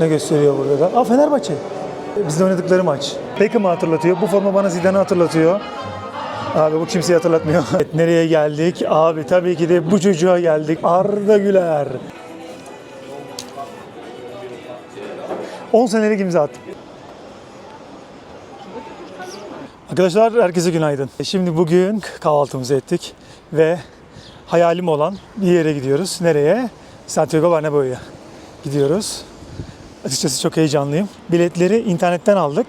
Ne gösteriyor burada da? Aa Fenerbahçe. Bizde oynadıkları maç. Beckham'ı hatırlatıyor. Bu forma bana Zidane'ı hatırlatıyor. Abi bu kimseyi hatırlatmıyor. Evet, Nereye geldik? Abi tabii ki de bu çocuğa geldik. Arda Güler. 10 senelik imza attım. Arkadaşlar herkese günaydın. Şimdi bugün kahvaltımızı ettik ve hayalim olan bir yere gidiyoruz. Nereye? Santiago Bernabéu'ya gidiyoruz. Açıkçası çok heyecanlıyım. Biletleri internetten aldık.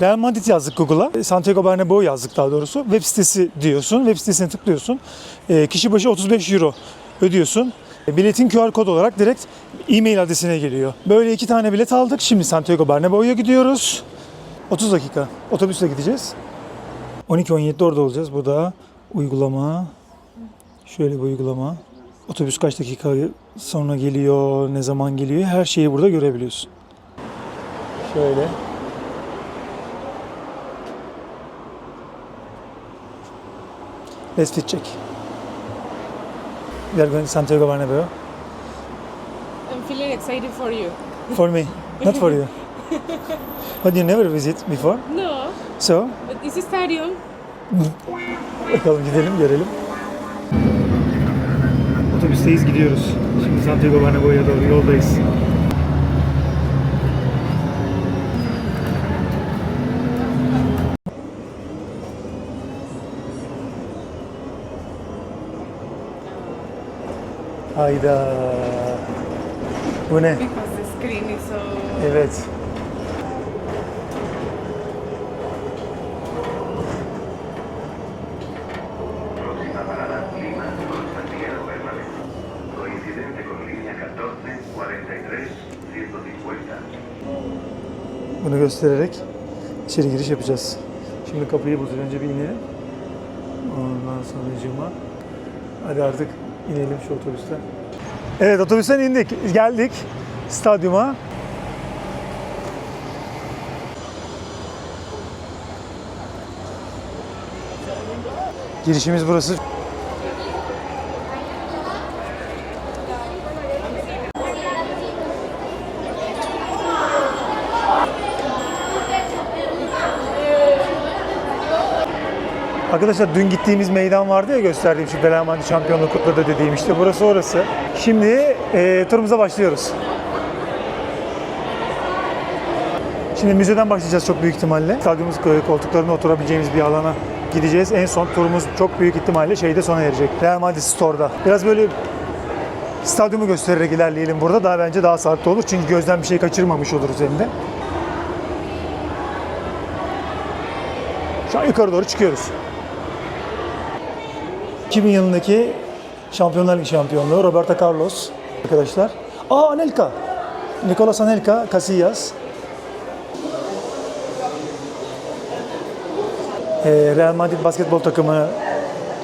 Real Madrid yazdık Google'a. Santiago Bernabéu yazdık daha doğrusu. Web sitesi diyorsun. Web sitesine tıklıyorsun. E, kişi başı 35 euro ödüyorsun. E, Biletin QR kod olarak direkt e-mail adresine geliyor. Böyle iki tane bilet aldık. Şimdi Santiago Bernabéu'ya gidiyoruz. 30 dakika. Otobüsle gideceğiz. 12-17'de orada olacağız. Bu da uygulama. Şöyle bir uygulama. Otobüs kaç dakika sonra geliyor, ne zaman geliyor her şeyi burada görebiliyorsun. Şöyle. Let's check. We are going to Santiago Bernabéu. I'm feeling excited for you. For me, not for you. But you never visit before. No, So, but this is stadium. bakalım gidelim görelim. Otobüsteyiz gidiyoruz. Santiago Bernabéu'ya doğru yoldayız. Hayda. Bu ne? Evet. Bunu göstererek içeri giriş yapacağız. Şimdi kapıyı bulacağız. Önce bir inelim. Ondan sonra. Hadi artık inelim şu otobüsten. Evet otobüsten indik. Geldik stadyuma. Girişimiz burası. Arkadaşlar dün gittiğimiz meydan vardı ya gösterdiğim şu Madrid şampiyonluğu kutladı dediğim işte burası orası. Şimdi e, turumuza başlıyoruz. Şimdi müzeden başlayacağız çok büyük ihtimalle. Stadyumumuz e, koltuklarına oturabileceğimiz bir alana gideceğiz. En son turumuz çok büyük ihtimalle şeyde sona erecek. Real Madrid Store'da. Biraz böyle stadyumu göstererek ilerleyelim burada. Daha bence daha sağlıklı olur. Çünkü gözden bir şey kaçırmamış oluruz hem de. Şu an yukarı doğru çıkıyoruz. 2000 yılındaki Şampiyonlar Ligi şampiyonluğu Roberto Carlos arkadaşlar. Aa Anelka. Nicolas Anelka Casillas. Ee, Real Madrid basketbol takımı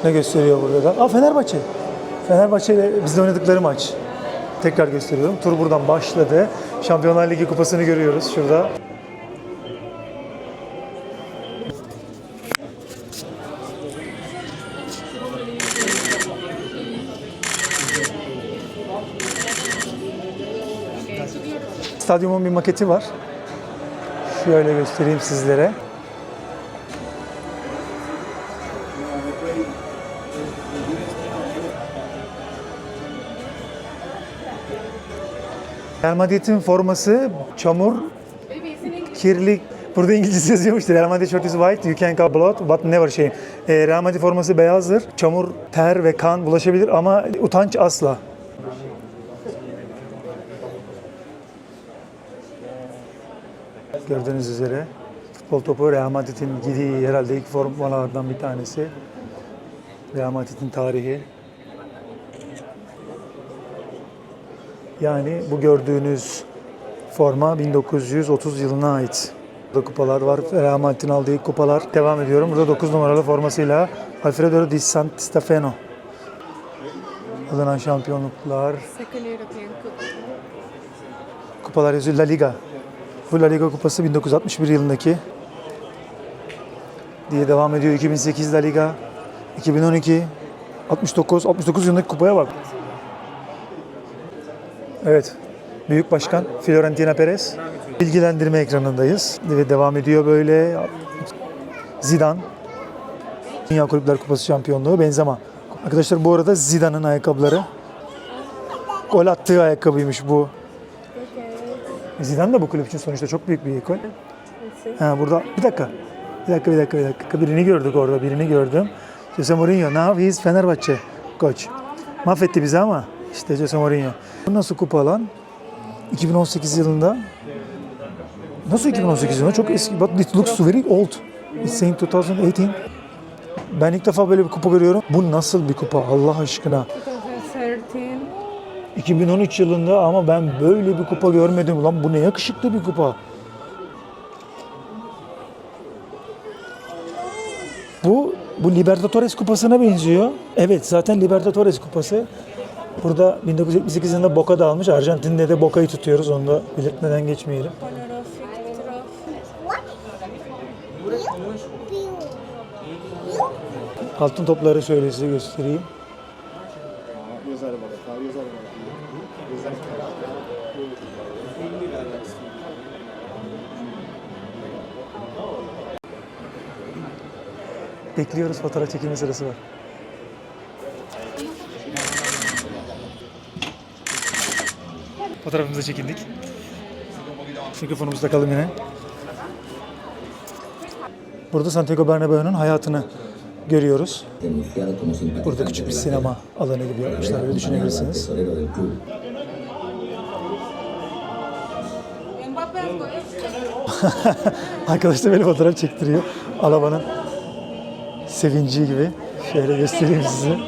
ne gösteriyor burada da? Aa Fenerbahçe. Fenerbahçe ile bizde oynadıkları maç. Tekrar gösteriyorum. Tur buradan başladı. Şampiyonlar Ligi kupasını görüyoruz şurada. Stadyumun bir maketi var. Şöyle göstereyim sizlere. Real Madrid'in forması çamur, kirli. Burada İngilizce yazıyormuş. Real Madrid shirt is white, you can call blood, but never shame. Ee, Real Madrid forması beyazdır. Çamur, ter ve kan bulaşabilir ama utanç asla. Gördüğünüz üzere futbol topu Real Madrid'in giydiği herhalde ilk formalardan bir tanesi. Real Madrid'in tarihi. Yani bu gördüğünüz forma 1930 yılına ait. Burada kupalar var. Real Madrid'in aldığı ilk kupalar. Devam ediyorum. Burada 9 numaralı formasıyla Alfredo Di Stefano. Alınan şampiyonluklar, kupalar yazıyor. La Liga. Bu La Liga kupası 1961 yılındaki diye devam ediyor. 2008 La Liga, 2012, 69, 69 yılındaki kupaya bak. Evet. Büyük Başkan Fiorentina Perez. Bilgilendirme ekranındayız ve devam ediyor böyle. Zidane Dünya Kulüpler Kupası şampiyonluğu Benzema. Arkadaşlar bu arada Zidane'ın ayakkabıları. Gol attığı ayakkabıymış bu. Zidane de bu kulüp için sonuçta çok büyük bir ekol. Ha burada bir dakika. Bir dakika bir dakika bir dakika. Birini gördük orada. Birini gördüm. Jose Mourinho. He is Fenerbahçe koç. Mahvetti bizi ama işte Jose Mourinho. Bu nasıl kupa lan? 2018 yılında. Nasıl 2018 yılında? Çok eski. But it looks very old. It's saying 2018. Ben ilk defa böyle bir kupa görüyorum. Bu nasıl bir kupa Allah aşkına? 2013. 2013 yılında ama ben böyle bir kupa görmedim. Ulan bu ne yakışıklı bir kupa. Bu bu Libertadores kupasına benziyor. Evet zaten Libertadores kupası. Burada 1978 yılında Boca da almış. Arjantin'de de Boca'yı tutuyoruz. Onu da belirtmeden geçmeyelim. Altın topları şöyle size göstereyim. Bekliyoruz fotoğraf çekilme sırası var. Fotoğrafımıza çekindik. Mikrofonumuzu takalım yine. Burada Santiago Bernabéu'nun hayatını görüyoruz. Burada küçük bir sinema alanı gibi yapmışlar öyle düşünebilirsiniz. tesorero del club. Mbappé has got it. Arkadaş da böyle fotoğraf çektiriyor. Alabanın sevinci gibi. Şöyle göstereyim size.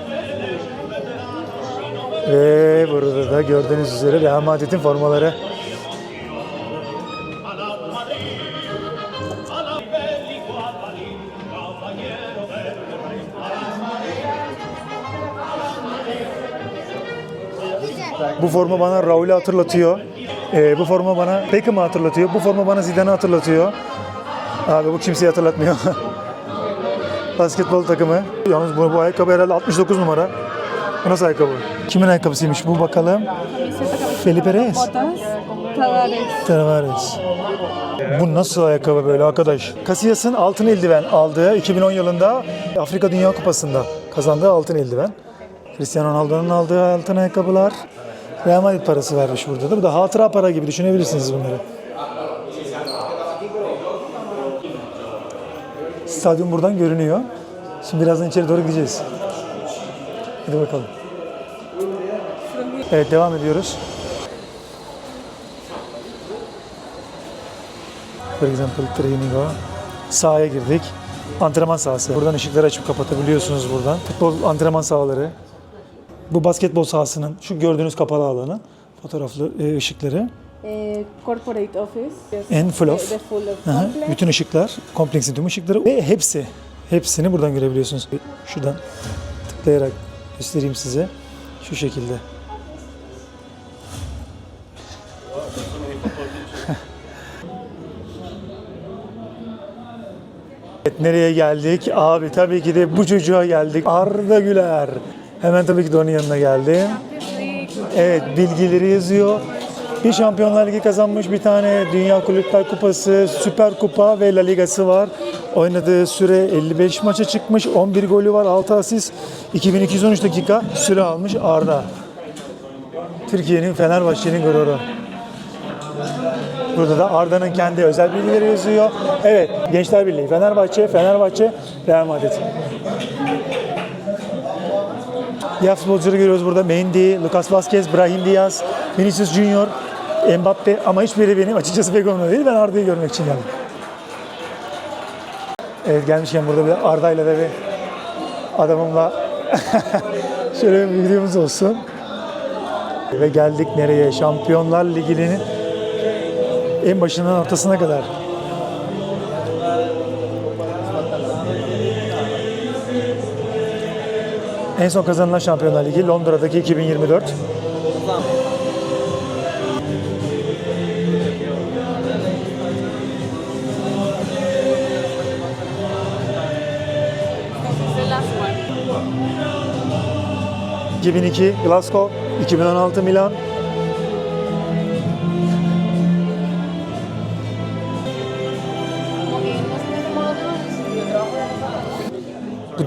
Ve burada da gördüğünüz üzere Real Madrid'in formaları. Bu forma bana Raul'ü hatırlatıyor. Ee, bu forma bana Beckham'ı hatırlatıyor. Bu forma bana Zidane'ı hatırlatıyor. Abi bu kimseyi hatırlatmıyor. Basketbol takımı. Yalnız bu, bu ayakkabı herhalde 69 numara. Bu nasıl ayakkabı? Kimin ayakkabısıymış bu bakalım? Felipe Reyes. Tavares. Tavares. Bu nasıl ayakkabı böyle arkadaş? Casillas'ın altın eldiven aldığı 2010 yılında Afrika Dünya Kupası'nda kazandığı altın eldiven. Cristiano Ronaldo'nun aldığı altın ayakkabılar. Real Madrid parası vermiş burada da. Bu da hatıra para gibi düşünebilirsiniz bunları. Stadyum buradan görünüyor. Şimdi birazdan içeri doğru gideceğiz. Hadi bakalım. Evet devam ediyoruz. For example training o. Sahaya girdik. Antrenman sahası. Buradan ışıkları açıp kapatabiliyorsunuz buradan. Futbol antrenman sahaları. Bu basketbol sahasının şu gördüğünüz kapalı alanı. Fotoğraflı e, ışıkları. Eh, corporate office. En full The- of. The full of complex. Bütün ışıklar, kompleksin tüm ışıkları ve hepsi. Hepsini buradan görebiliyorsunuz. Şuradan tıklayarak göstereyim size. Şu şekilde. Evet, nereye geldik? Abi tabii ki de bu çocuğa geldik. Arda Güler. Hemen tabii ki de onun yanına League. Evet bilgileri yazıyor. Bir Şampiyonlar Ligi kazanmış, bir tane Dünya Kulüpler Kupası, Süper Kupa ve La Ligası var. Oynadığı süre 55 maça çıkmış, 11 golü var, 6 asist, 2213 dakika süre almış Arda. Türkiye'nin Fenerbahçe'nin gururu. Burada da Arda'nın kendi özel bilgileri yazıyor. Evet, Gençler Birliği, Fenerbahçe, Fenerbahçe, Real Madrid. Diğer futbolcuları görüyoruz burada. Mendy, Lucas Vazquez, Brahim Diaz, Vinicius Junior, Mbappe ama hiçbiri benim açıkçası pek umurumda değil. Ben Arda'yı görmek için geldim. Evet gelmişken burada bir Arda'yla da bir adamımla şöyle bir videomuz olsun. Ve geldik nereye? Şampiyonlar Ligi'nin en başından ortasına kadar. En son kazanılan Şampiyonlar Ligi Londra'daki 2024. 2002 Glasgow, 2016 Milan,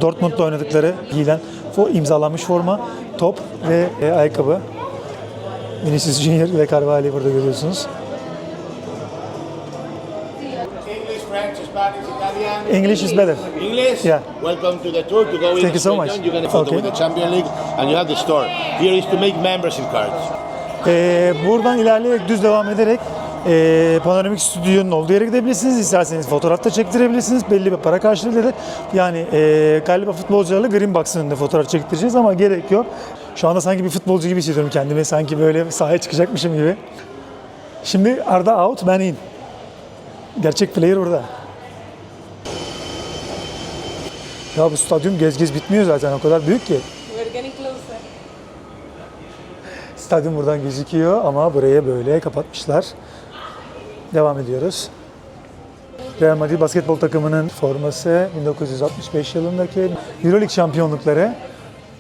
Dortmund'da oynadıkları giyilen imzalanmış forma, top ve e, ayakkabı. Vinicius Junior ve Carvalho'yu burada görüyorsunuz. English is better. English? Yeah. Welcome to the tour. To go Thank you so much. down, You get a photo Okay. with the Champion League and you have the store. Here is to make membership cards. Ee, buradan ilerleyerek düz devam ederek e, panoramik stüdyonun olduğu yere gidebilirsiniz. İsterseniz fotoğraf da çektirebilirsiniz. Belli bir para karşılığıyla. Yani e, galiba futbolcularla Green Box'ın önünde fotoğraf çektireceğiz ama gerek yok. Şu anda sanki bir futbolcu gibi hissediyorum kendimi. Sanki böyle sahaya çıkacakmışım gibi. Şimdi Arda out, ben in. Gerçek player orada. Ya bu stadyum gez gez bitmiyor zaten. O kadar büyük ki. Stadyum buradan gözüküyor ama burayı böyle kapatmışlar. Devam ediyoruz. Real Madrid basketbol takımının forması 1965 yılındaki Euroleague şampiyonlukları.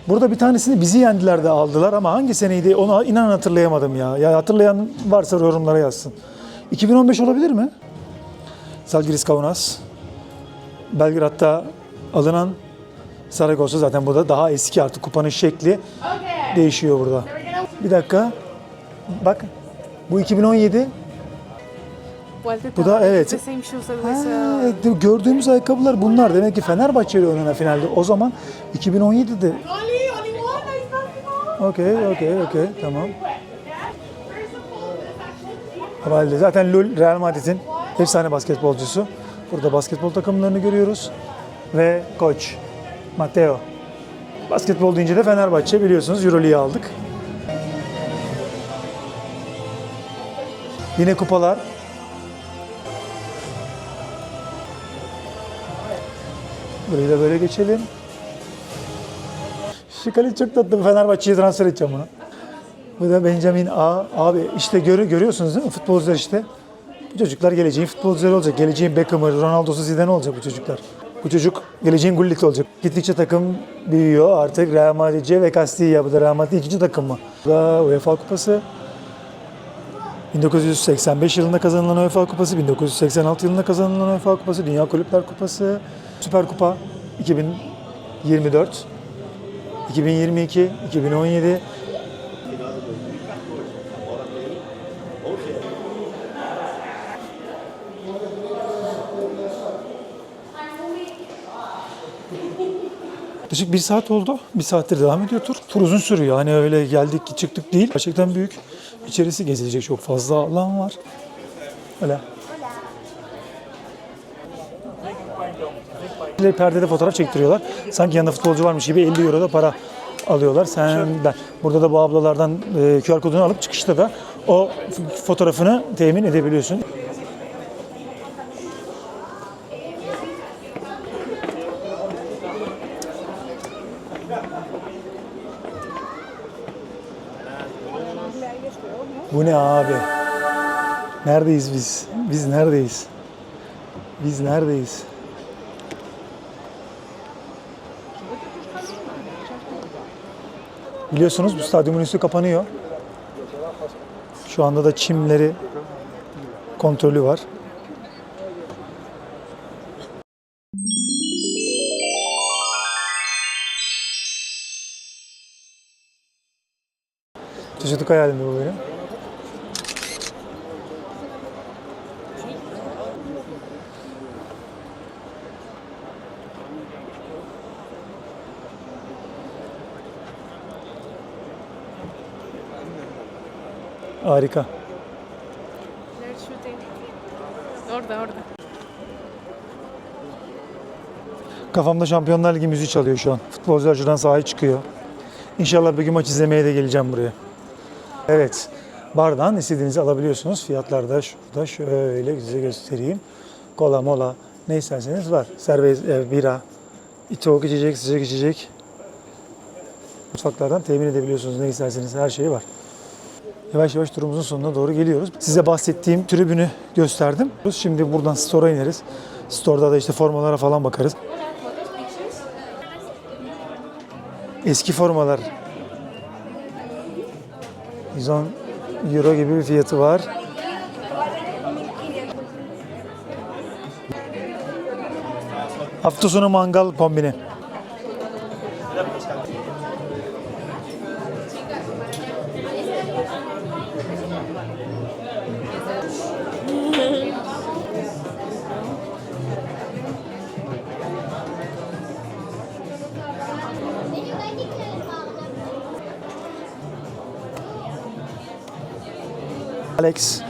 Burada bir tanesini bizi yendiler de aldılar ama hangi seneydi onu inan hatırlayamadım ya. Ya hatırlayan varsa yorumlara yazsın. 2015 olabilir mi? Zalgiris Kaunas. Belgrad'da alınan Saragossa zaten burada daha eski artık kupanın şekli değişiyor burada. Bir dakika. Bak. Bu 2017. Walter Bu da evet. Ha, evet, gördüğümüz ayakkabılar bunlar. Demek ki Fenerbahçe ile oynanan finalde. O zaman 2017'de. Okey, okey, okey. Tamam. Ama halde zaten Lul Real Madrid'in efsane basketbolcusu. Burada basketbol takımlarını görüyoruz. Ve koç Matteo. Basketbol deyince de Fenerbahçe biliyorsunuz Euroleague'i aldık. Yine kupalar. Burayı da böyle geçelim. Şu kale çok tatlı. Fenerbahçe'ye transfer edeceğim bunu. Bu da Benjamin A. Abi işte görü, görüyorsunuz değil mi? Futbolcular işte. Bu çocuklar geleceğin futbolcuları olacak. Geleceğin Beckham'ı, Ronaldo'su, Zidane olacak bu çocuklar. Bu çocuk geleceğin Gullit olacak. Gittikçe takım büyüyor. Artık Real Madrid'ce ve Castilla. Bu da Real Madrid ikinci takım mı? Bu da UEFA Kupası. 1985 yılında kazanılan UEFA Kupası, 1986 yılında kazanılan UEFA Kupası, Dünya Kulüpler Kupası, Süper Kupa 2024, 2022, 2017, Yaklaşık bir saat oldu. Bir saattir devam ediyor tur. Tur uzun sürüyor. Hani öyle geldik çıktık değil. Gerçekten büyük. İçerisi gezilecek çok fazla alan var. Öyle. Perdede fotoğraf çektiriyorlar. Sanki yanında futbolcu varmış gibi 50 euro da para alıyorlar. Sen ben burada da bu ablalardan e, QR kodunu alıp çıkışta da o fotoğrafını temin edebiliyorsun. Bu ne abi? Neredeyiz biz? Biz neredeyiz? Biz neredeyiz? Biliyorsunuz bu stadyumun üstü kapanıyor. Şu anda da çimleri kontrolü var. Çocukluk hayalimdi bu benim. Harika. Orada, orada. Kafamda Şampiyonlar Ligi müziği çalıyor şu an. Futbolcular şuradan sahaya çıkıyor. İnşallah bir gün maç izlemeye de geleceğim buraya. Evet. Bardan istediğinizi alabiliyorsunuz. Fiyatlar da şurada şöyle size göstereyim. Kola mola ne isterseniz var. Serbest e, bira, soğuk içecek, sıcak içecek. Mutfaklardan temin edebiliyorsunuz ne isterseniz her şey var. Yavaş yavaş turumuzun sonuna doğru geliyoruz. Size bahsettiğim tribünü gösterdim. Şimdi buradan store'a ineriz. Store'da da işte formalara falan bakarız. Eski formalar 110 euro gibi bir fiyatı var. Hafta sonu mangal kombini. Alex.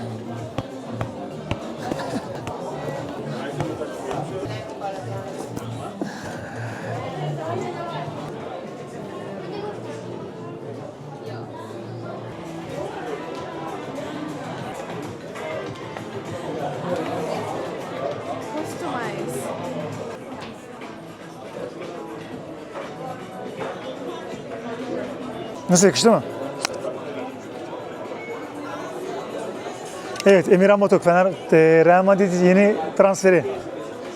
Não sei, costuma? Evet Emir Amotok Fener e, Real Madrid yeni transferi.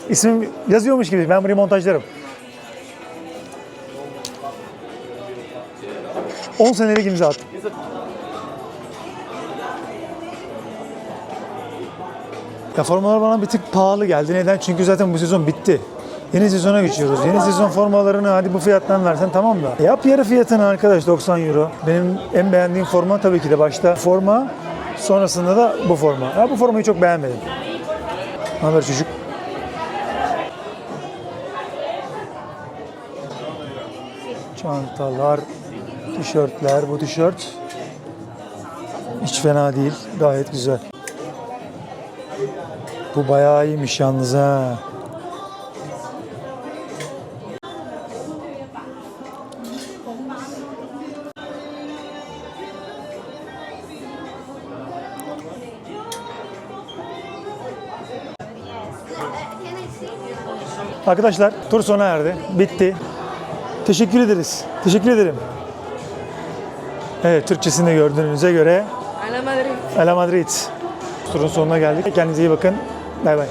İsmim yazıyormuş gibi ben burayı montajlarım. 10 senelik imza attım. Ya formalar bana bir tık pahalı geldi. Neden? Çünkü zaten bu sezon bitti. Yeni sezona geçiyoruz. Yeni sezon formalarını hadi bu fiyattan versen tamam da. Yap yarı fiyatını arkadaş 90 euro. Benim en beğendiğim forma tabii ki de başta forma. Sonrasında da bu forma. Ya bu formayı çok beğenmedim. Ne haber çocuk? Çantalar, tişörtler. Bu tişört hiç fena değil. Gayet güzel. Bu bayağı iyiymiş yalnız ha. Arkadaşlar tur sona erdi. Bitti. Teşekkür ederiz. Teşekkür ederim. Evet Türkçesini gördüğünüze göre A la Madrid. Ala Madrid. Turun sonuna geldik. Kendinize iyi bakın. Bay bay.